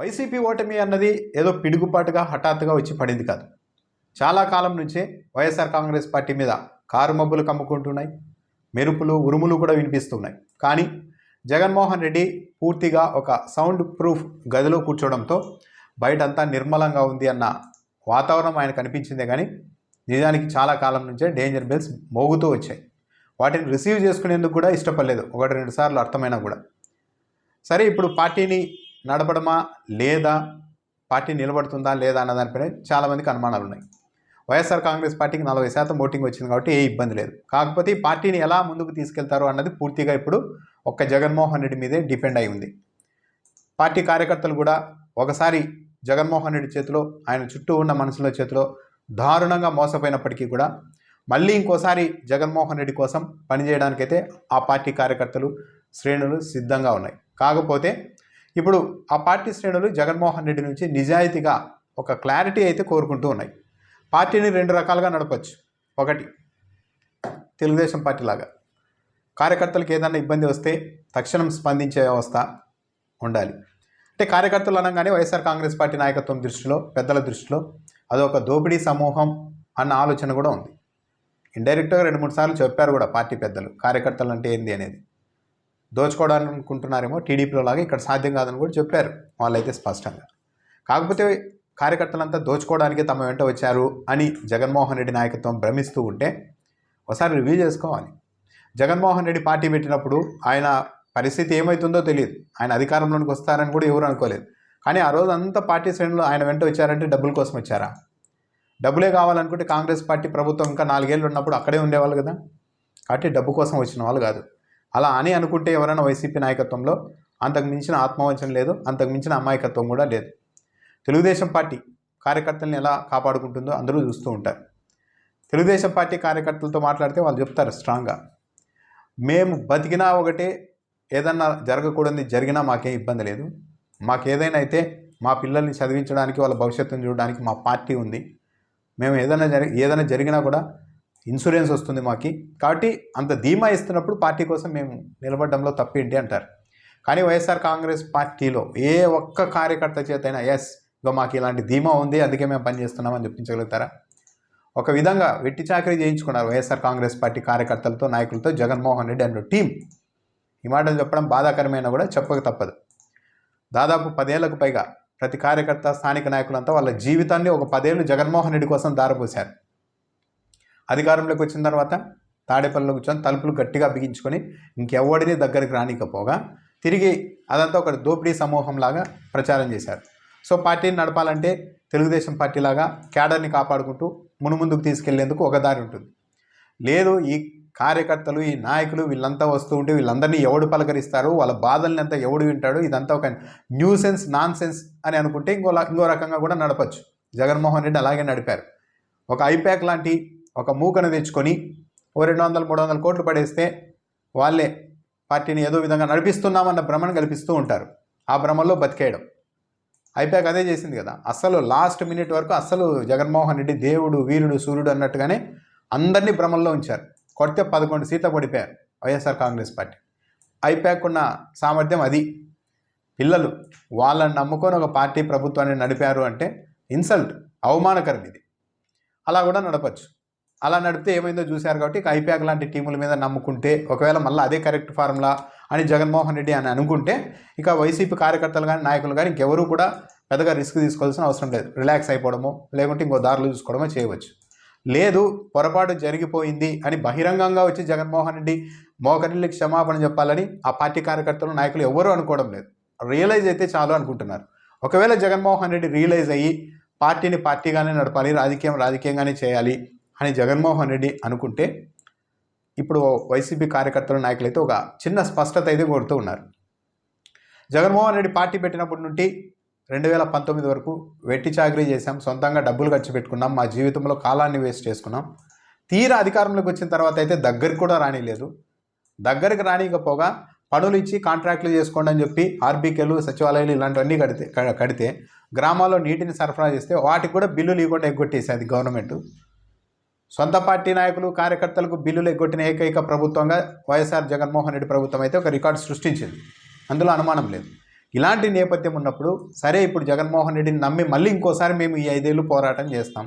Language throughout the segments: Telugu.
వైసీపీ ఓటమి అన్నది ఏదో పిడుగుపాటుగా హఠాత్తుగా వచ్చి పడింది కాదు. చాలా కాలం నుంచే వైఎస్ఆర్ కాంగ్రెస్ పార్టీ మీద కారు మబ్బులు కమ్ముకుంటున్నాయి మెరుపులు ఉరుములు కూడా వినిపిస్తున్నాయి. కానీ జగన్మోహన్ రెడ్డి పూర్తిగా ఒక సౌండ్ ప్రూఫ్ గదిలో కూర్చోవడంతో బయటంతా నిర్మలంగా ఉంది అన్న వాతావరణం ఆయన కనిపించిందే కానీ నిజానికి చాలా కాలం నుంచే డేంజర్ బెల్స్ మోగుతూ వచ్చాయి. వాటిని రిసీవ్ చేసుకునేందుకు కూడా ఇష్టపడలేదు. ఒకటి రెండు సార్లు అర్థమైనా కూడా. సరే ఇప్పుడు పార్టీని నడపడమా? లేదా? పార్టీ నిలబడుతుందా? లేదా? అన్న దానిపైన చాలామందికి అనుమానాలు ఉన్నాయి. వైఎస్ఆర్ కాంగ్రెస్ పార్టీకి నలభై శాతం ఓటింగ్ వచ్చింది కాబట్టి ఏ ఇబ్బంది లేదు. కాకపోతే ఈ పార్టీని ఎలా ముందుకు తీసుకెళ్తారు అన్నది పూర్తిగా ఇప్పుడు ఒక్క జగన్మోహన్ రెడ్డి మీదే డిపెండ్ అయి ఉంది. పార్టీ కార్యకర్తలు కూడా ఒకసారి జగన్మోహన్ రెడ్డి చేతిలో ఆయన చుట్టూ ఉన్న మనుషుల చేతిలో దారుణంగా మోసపోయినప్పటికీ కూడా మళ్ళీ ఇంకోసారి జగన్మోహన్ రెడ్డి కోసం పనిచేయడానికైతే ఆ పార్టీ కార్యకర్తలు శ్రేణులు సిద్ధంగా ఉన్నాయి. కాకపోతే ఇప్పుడు ఆ పార్టీ శ్రేణులు జగన్మోహన్ రెడ్డి నుంచి నిజాయితీగా ఒక క్లారిటీ అయితే కోరుకుంటూ ఉన్నాయి. పార్టీని రెండు రకాలుగా నడపచ్చు. ఒకటి తెలుగుదేశం పార్టీ లాగా. కార్యకర్తలకు ఏదైనా ఇబ్బంది వస్తే తక్షణం స్పందించే వ్యవస్థ ఉండాలి. అంటే కార్యకర్తలు అనగానే వైఎస్ఆర్ కాంగ్రెస్ పార్టీ నాయకత్వం దృష్టిలో పెద్దల దృష్టిలో అదొక దోపిడీ సమూహం అన్న ఆలోచన కూడా ఉంది. ఇండైరెక్ట్గా రెండు మూడు సార్లు చెప్పారు కూడా పార్టీ పెద్దలు కార్యకర్తలు అంటే ఏంది అనేది. దోచుకోవడానికి అనుకుంటున్నారేమో టీడీపీలో లాగా ఇక్కడ సాధ్యం కాదని కూడా చెప్పారు వాళ్ళైతే స్పష్టంగా. కాకపోతే కార్యకర్తలంతా దోచుకోవడానికి తమ వెంట వచ్చారు అని జగన్మోహన్ రెడ్డి నాయకత్వం భ్రమిస్తూ ఉంటే ఒకసారి రివ్యూ చేసుకోవాలి. జగన్మోహన్ రెడ్డి పార్టీ పెట్టినప్పుడు ఆయన పరిస్థితి ఏమవుతుందో తెలియదు. ఆయన అధికారంలోకి వస్తారని కూడా ఎవరు అనుకోలేదు. కానీ ఆ రోజు అంతా పార్టీ శ్రేణులు ఆయన వెంట వచ్చారంటే డబ్బుల కోసం వచ్చారా? డబ్బులే కావాలనుకుంటే కాంగ్రెస్ పార్టీ ప్రభుత్వం ఇంకా నాలుగేళ్ళు ఉన్నప్పుడు అక్కడే ఉండేవాళ్ళు కదా. కాబట్టి డబ్బు కోసం వచ్చిన వాళ్ళు కాదు. అలా అని అనుకుంటే ఎవరైనా వైసీపీ నాయకత్వంలో అంతకు మించిన ఆత్మవంచన లేదు అంతకు మించిన అమాయకత్వం కూడా లేదు. తెలుగుదేశం పార్టీ కార్యకర్తల్ని ఎలా కాపాడుకుంటుందో అందరూ చూస్తూ ఉంటారు. తెలుగుదేశం పార్టీ కార్యకర్తలతో మాట్లాడితే వాళ్ళు చెప్తారు స్ట్రాంగ్గా. మేము బతికినా ఒకటే ఏదన్నా జరగకూడదు జరిగినా మాకేం ఇబ్బంది లేదు. మాకు ఏదైనా అయితే మా పిల్లల్ని చదివించడానికి వాళ్ళ భవిష్యత్తును చూడడానికి మా పార్టీ ఉంది. మేము ఏదైనా జరి ఏదైనా జరిగినా కూడా ఇన్సూరెన్స్ వస్తుంది మాకి. కాబట్టి అంత ధీమా ఇస్తున్నప్పుడు పార్టీ కోసం మేము నిలబడడంలో తప్పేంటి అంటారు. కానీ వైఎస్ఆర్ కాంగ్రెస్ పార్టీలో ఏ ఒక్క కార్యకర్త చేతైనా ఎస్ ఇక మాకు ఇలాంటి ధీమా ఉంది అందుకే మేము పనిచేస్తున్నామని చెప్పించగలుగుతారా? ఒక విధంగా వెట్టి చాకరీ చేయించుకున్నారు వైఎస్ఆర్ కాంగ్రెస్ పార్టీ కార్యకర్తలతో నాయకులతో జగన్మోహన్ రెడ్డి అండ్ టీం. ఈ మాటలు చెప్పడం బాధాకరమైన కూడా చెప్పక తప్పదు. దాదాపు పదేళ్ళకు పైగా ప్రతి కార్యకర్త స్థానిక నాయకులంతా వాళ్ళ జీవితాన్ని ఒక పదేళ్ళు జగన్మోహన్ రెడ్డి కోసం దారపోశారు అధికారంలోకి వచ్చిన తర్వాత తాడేపల్లిలో కూర్చొని తలుపులు గట్టిగా బిగించుకొని ఇంకెవడిని దగ్గరికి రానికపోగా తిరిగి అదంతా ఒక దోపిడీ సమూహంలాగా ప్రచారం చేశారు. సో పార్టీని నడపాలంటే తెలుగుదేశం పార్టీలాగా క్యాడర్ని కాపాడుకుంటూ మునుముందుకు తీసుకెళ్ళేందుకు ఒక దారి ఉంటుంది. లేదు ఈ కార్యకర్తలు ఈ నాయకులు వీళ్ళంతా వస్తూ ఉంటే వీళ్ళందరినీ ఎవడు పలకరిస్తారు? వాళ్ళ బాధల్ని అంతా ఎవడు వింటాడు? ఇదంతా ఒక న్యూసెన్స్ నాన్ సెన్స్ అని అనుకుంటే ఇంకో ల- ఇంకో రకంగా కూడా నడపచ్చు. జగన్మోహన్ రెడ్డి అలాగే నడిపారు. ఒక ఐప్యాక్ లాంటి ఒక మూకను తెచ్చుకొని ఓ రెండు వందలు మూడు వందల కోట్లు పడేస్తే వాళ్ళే పార్టీని ఏదో విధంగా నడిపిస్తున్నామన్న భ్రమను కల్పిస్తూ ఉంటారు. ఆ భ్రమలో బతికేయడం. అయిపోయాక అదే చేసింది కదా. అస్సలు లాస్ట్ మినిట్ వరకు అస్సలు జగన్మోహన్ రెడ్డి దేవుడు వీరుడు సూర్యుడు అన్నట్టుగానే అందరినీ భ్రమల్లో ఉంచారు. కొడితే పదకొండు సీట్లు పడిపోయారు వైఎస్ఆర్ కాంగ్రెస్ పార్టీ. అయిపోయాకున్న ఉన్న సామర్థ్యం అది. పిల్లలు వాళ్ళని నమ్ముకొని ఒక పార్టీ ప్రభుత్వాన్ని నడిపారు అంటే ఇన్సల్ట్ అవమానకరం ఇది. అలా కూడా నడపచ్చు. అలా నడిపితే ఏమైందో చూశారు కాబట్టి ఇక లాంటి టీముల మీద నమ్ముకుంటే ఒకవేళ మళ్ళీ అదే కరెక్ట్ ఫార్ములా అని జగన్మోహన్ రెడ్డి అని అనుకుంటే ఇక వైసీపీ కార్యకర్తలు కానీ నాయకులు కానీ ఇంకెవరూ కూడా పెద్దగా రిస్క్ తీసుకోవాల్సిన అవసరం లేదు. రిలాక్స్ అయిపోవడమో లేకుంటే ఇంకో దారులు చూసుకోవడమో చేయవచ్చు. లేదు పొరపాటు జరిగిపోయింది అని బహిరంగంగా వచ్చి జగన్మోహన్ రెడ్డి మోకరిల్లికి క్షమాపణ చెప్పాలని ఆ పార్టీ కార్యకర్తలు నాయకులు ఎవరూ అనుకోవడం లేదు. రియలైజ్ అయితే చాలు అనుకుంటున్నారు. ఒకవేళ జగన్మోహన్ రెడ్డి రియలైజ్ అయ్యి పార్టీని పార్టీగానే నడపాలి రాజకీయం రాజకీయంగానే చేయాలి అని జగన్మోహన్ రెడ్డి అనుకుంటే ఇప్పుడు వైసీపీ కార్యకర్తల నాయకులైతే ఒక చిన్న స్పష్టత అయితే కోరుతూ ఉన్నారు. జగన్మోహన్ రెడ్డి పార్టీ పెట్టినప్పటి నుండి రెండు వేల పంతొమ్మిది వరకు వెట్టి చాకరీ చేశాం సొంతంగా డబ్బులు ఖర్చు పెట్టుకున్నాం మా జీవితంలో కాలాన్ని వేస్ట్ చేసుకున్నాం. తీరా అధికారంలోకి వచ్చిన తర్వాత అయితే దగ్గరికి కూడా రానిలేదు. దగ్గరికి రానికపోగా పనులు ఇచ్చి కాంట్రాక్టులు చేసుకోండి అని చెప్పి ఆర్బీకేలు సచివాలయాలు ఇలాంటివన్నీ కడితే కడితే గ్రామాల్లో నీటిని సరఫరా చేస్తే వాటికి కూడా బిల్లులు ఇవ్వకుండా ఎగ్గొట్టేసేది గవర్నమెంట్. సొంత పార్టీ నాయకులు కార్యకర్తలకు బిల్లులు ఎగ్గొట్టిన ఏకైక ప్రభుత్వంగా వైఎస్ఆర్ జగన్మోహన్ రెడ్డి ప్రభుత్వం అయితే ఒక రికార్డు సృష్టించింది. అందులో అనుమానం లేదు. ఇలాంటి నేపథ్యం ఉన్నప్పుడు సరే ఇప్పుడు జగన్మోహన్ రెడ్డిని నమ్మి మళ్ళీ ఇంకోసారి మేము ఈ ఐదేళ్ళు పోరాటం చేస్తాం.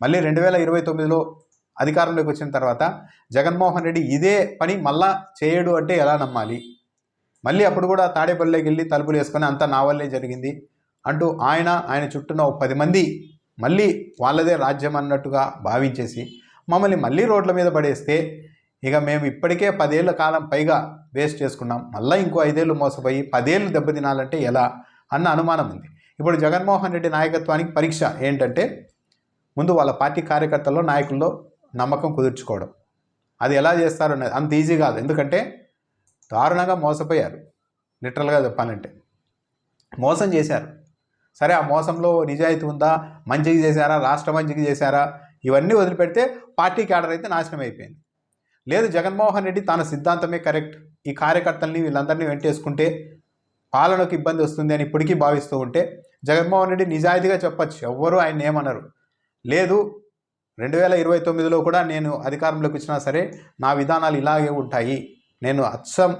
మళ్ళీ రెండు వేల ఇరవై తొమ్మిదిలో అధికారంలోకి వచ్చిన తర్వాత జగన్మోహన్ రెడ్డి ఇదే పని మళ్ళా చేయడు అంటే ఎలా నమ్మాలి? మళ్ళీ అప్పుడు కూడా తాడేపల్లికి వెళ్ళి తలుపులు వేసుకొని అంతా నా వల్లే జరిగింది అంటూ ఆయన ఆయన చుట్టూన ఒక పది మంది మళ్ళీ వాళ్ళదే రాజ్యం అన్నట్టుగా భావించేసి మమ్మల్ని మళ్ళీ రోడ్ల మీద పడేస్తే ఇక మేము ఇప్పటికే పదేళ్ళ కాలం పైగా వేస్ట్ చేసుకున్నాం. మళ్ళీ ఇంకో ఐదేళ్ళు మోసపోయి పదేళ్ళు దెబ్బతినాలంటే ఎలా అన్న అనుమానం ఉంది. ఇప్పుడు జగన్మోహన్ రెడ్డి నాయకత్వానికి పరీక్ష ఏంటంటే ముందు వాళ్ళ పార్టీ కార్యకర్తల్లో నాయకుల్లో నమ్మకం కుదుర్చుకోవడం. అది ఎలా చేస్తారు అంత ఈజీ కాదు. ఎందుకంటే దారుణంగా మోసపోయారు. లిటరల్గా చెప్పాలంటే. మోసం చేశారు. సరే ఆ మోసంలో నిజాయితీ ఉందా? మంచికి చేశారా? రాష్ట్ర మంచికి చేశారా? ఇవన్నీ వదిలిపెడితే పార్టీ క్యాడర్ అయితే నాశనం అయిపోయింది. లేదు జగన్మోహన్ రెడ్డి తన సిద్ధాంతమే కరెక్ట్. ఈ కార్యకర్తల్ని వీళ్ళందరినీ వెంటేసుకుంటే పాలనకు ఇబ్బంది వస్తుంది అని ఇప్పటికీ భావిస్తూ ఉంటే జగన్మోహన్ రెడ్డి నిజాయితీగా చెప్పచ్చు. ఎవ్వరూ ఆయన ఏమనరు. లేదు రెండు వేల ఇరవై తొమ్మిదిలో కూడా నేను అధికారంలోకి వచ్చినా సరే నా విధానాలు ఇలాగే ఉంటాయి. నేను అచ్చం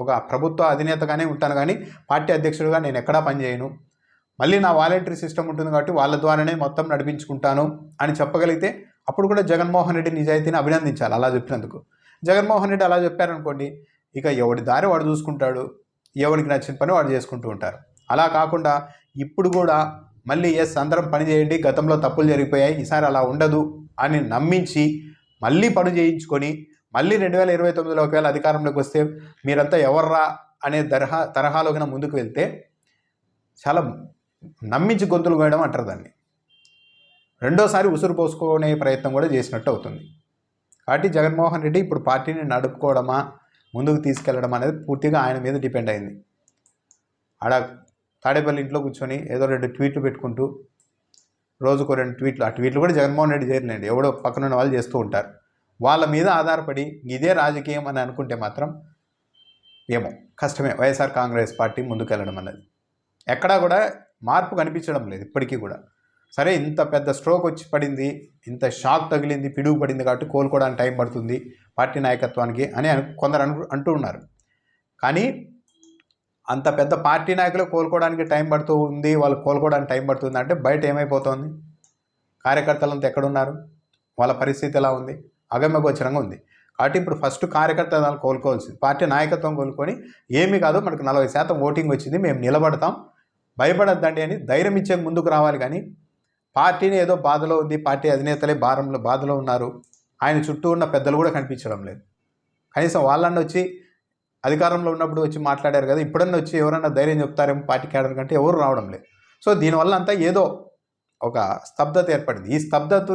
ఒక ప్రభుత్వ అధినేతగానే ఉంటాను కానీ పార్టీ అధ్యక్షుడిగా నేను ఎక్కడా పనిచేయను. మళ్ళీ నా వాలంటరీ సిస్టమ్ ఉంటుంది కాబట్టి వాళ్ళ ద్వారానే మొత్తం నడిపించుకుంటాను అని చెప్పగలిగితే అప్పుడు కూడా జగన్మోహన్ రెడ్డి నిజాయితీని అభినందించాలి అలా చెప్పినందుకు. జగన్మోహన్ రెడ్డి అలా చెప్పారనుకోండి ఇక ఎవడి దారి వాడు చూసుకుంటాడు ఎవరికి నచ్చిన పని వాడు చేసుకుంటూ ఉంటారు. అలా కాకుండా ఇప్పుడు కూడా మళ్ళీ ఎస్ అందరం పని చేయండి గతంలో తప్పులు జరిగిపోయాయి ఈసారి అలా ఉండదు అని నమ్మించి మళ్ళీ పని చేయించుకొని మళ్ళీ రెండు వేల ఇరవై తొమ్మిదిలో ఒకవేళ అధికారంలోకి వస్తే మీరంతా ఎవర్రా అనే తరహా తరహాలోకి ముందుకు వెళ్తే చాలా నమ్మించి గొంతులు కోయడం అంటారు దాన్ని. రెండోసారి ఉసురు పోసుకునే ప్రయత్నం కూడా చేసినట్టు అవుతుంది. కాబట్టి జగన్మోహన్ రెడ్డి ఇప్పుడు పార్టీని నడుపుకోవడమా ముందుకు తీసుకెళ్ళడం అనేది పూర్తిగా ఆయన మీద డిపెండ్ అయింది. ఆడ తాడేపల్లి ఇంట్లో కూర్చొని ఏదో రెండు ట్వీట్లు పెట్టుకుంటూ రోజుకో రెండు ట్వీట్లు ఆ ట్వీట్లు కూడా జగన్మోహన్ రెడ్డి చేయలేండి ఎవడో పక్కన ఉన్న వాళ్ళు చేస్తూ ఉంటారు. వాళ్ళ మీద ఆధారపడి ఇదే రాజకీయం అని అనుకుంటే మాత్రం ఏమో కష్టమే. వైఎస్ఆర్ కాంగ్రెస్ పార్టీ ముందుకెళ్ళడం అన్నది. ఎక్కడా కూడా మార్పు కనిపించడం లేదు ఇప్పటికీ కూడా. సరే ఇంత పెద్ద స్ట్రోక్ వచ్చి పడింది ఇంత షాక్ తగిలింది పిడుగు పడింది కాబట్టి కోలుకోవడానికి టైం పడుతుంది పార్టీ నాయకత్వానికి అని కొందరు అను అంటూ ఉన్నారు. కానీ అంత పెద్ద పార్టీ నాయకులు కోలుకోవడానికి టైం పడుతూ ఉంది వాళ్ళు కోలుకోవడానికి టైం పడుతుంది అంటే బయట ఏమైపోతుంది? కార్యకర్తలంతా ఎక్కడున్నారు? వాళ్ళ పరిస్థితి ఎలా ఉంది? అగమ్యగోచరంగా ఉంది. కాబట్టి ఇప్పుడు ఫస్ట్ కార్యకర్తలను కోలుకోవాల్సింది. పార్టీ నాయకత్వం కోలుకొని ఏమీ కాదు మనకు నలభై శాతం ఓటింగ్ వచ్చింది మేము నిలబడతాం భయపడద్దండి అని ధైర్యం ఇచ్చే ముందుకు రావాలి కానీ పార్టీని ఏదో బాధలో ఉంది పార్టీ అధినేతలే భారంలో బాధలో ఉన్నారు. ఆయన చుట్టూ ఉన్న పెద్దలు కూడా కనిపించడం లేదు. కనీసం వాళ్ళన్న వచ్చి అధికారంలో ఉన్నప్పుడు వచ్చి మాట్లాడారు కదా ఇప్పుడన్నా వచ్చి ఎవరన్నా ధైర్యం చెప్తారేమో పార్టీ క్యాడర్ కంటే ఎవరు రావడం లేదు. సో దీనివల్ల అంతా ఏదో ఒక స్తబ్దత ఏర్పడింది. ఈ స్తబ్దత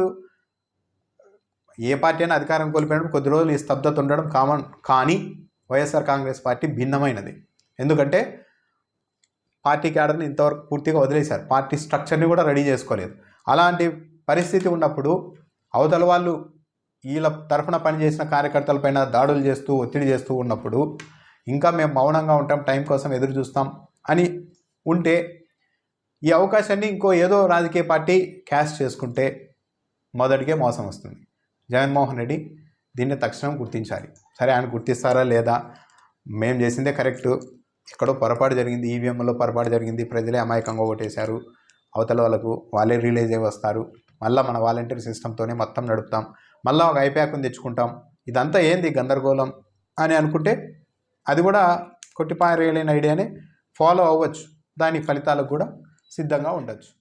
ఏ పార్టీ అయినా అధికారం కోల్పోయినప్పుడు కొద్ది రోజులు ఈ స్తబ్దత ఉండడం కామన్ కానీ వైఎస్ఆర్ కాంగ్రెస్ పార్టీ భిన్నమైనది. ఎందుకంటే పార్టీ క్యాడర్ని ఇంతవరకు పూర్తిగా వదిలేశారు. పార్టీ స్ట్రక్చర్ని కూడా రెడీ చేసుకోలేదు. అలాంటి పరిస్థితి ఉన్నప్పుడు అవతల వాళ్ళు వీళ్ళ తరఫున పనిచేసిన కార్యకర్తలపైన దాడులు చేస్తూ ఒత్తిడి చేస్తూ ఉన్నప్పుడు ఇంకా మేము మౌనంగా ఉంటాం టైం కోసం ఎదురు చూస్తాం అని ఉంటే ఈ అవకాశాన్ని ఇంకో ఏదో రాజకీయ పార్టీ క్యాష్ చేసుకుంటే మొదటికే మోసం వస్తుంది. జగన్మోహన్ రెడ్డి దీన్ని తక్షణం గుర్తించాలి. సరే ఆయన గుర్తిస్తారా లేదా? మేము చేసిందే కరెక్ట్. ఎక్కడో పొరపాటు జరిగింది ఈవీఎంలో పొరపాటు జరిగింది ప్రజలే అమాయకంగా ఓటేశారు. అవతల వాళ్ళకు వాళ్ళే రిలీజ్ అయ్యి వస్తారు. మళ్ళీ మన వాలంటీర్ సిస్టమ్తోనే మొత్తం నడుపుతాం. మళ్ళీ ఒక ఐప్యాక్ని తెచ్చుకుంటాం. ఇదంతా ఏంది గందరగోళం అని అనుకుంటే అది కూడా కొట్టిపారేయలేని ఐడియానే ఫాలో అవ్వచ్చు. దాని ఫలితాలకు కూడా సిద్ధంగా ఉండొచ్చు.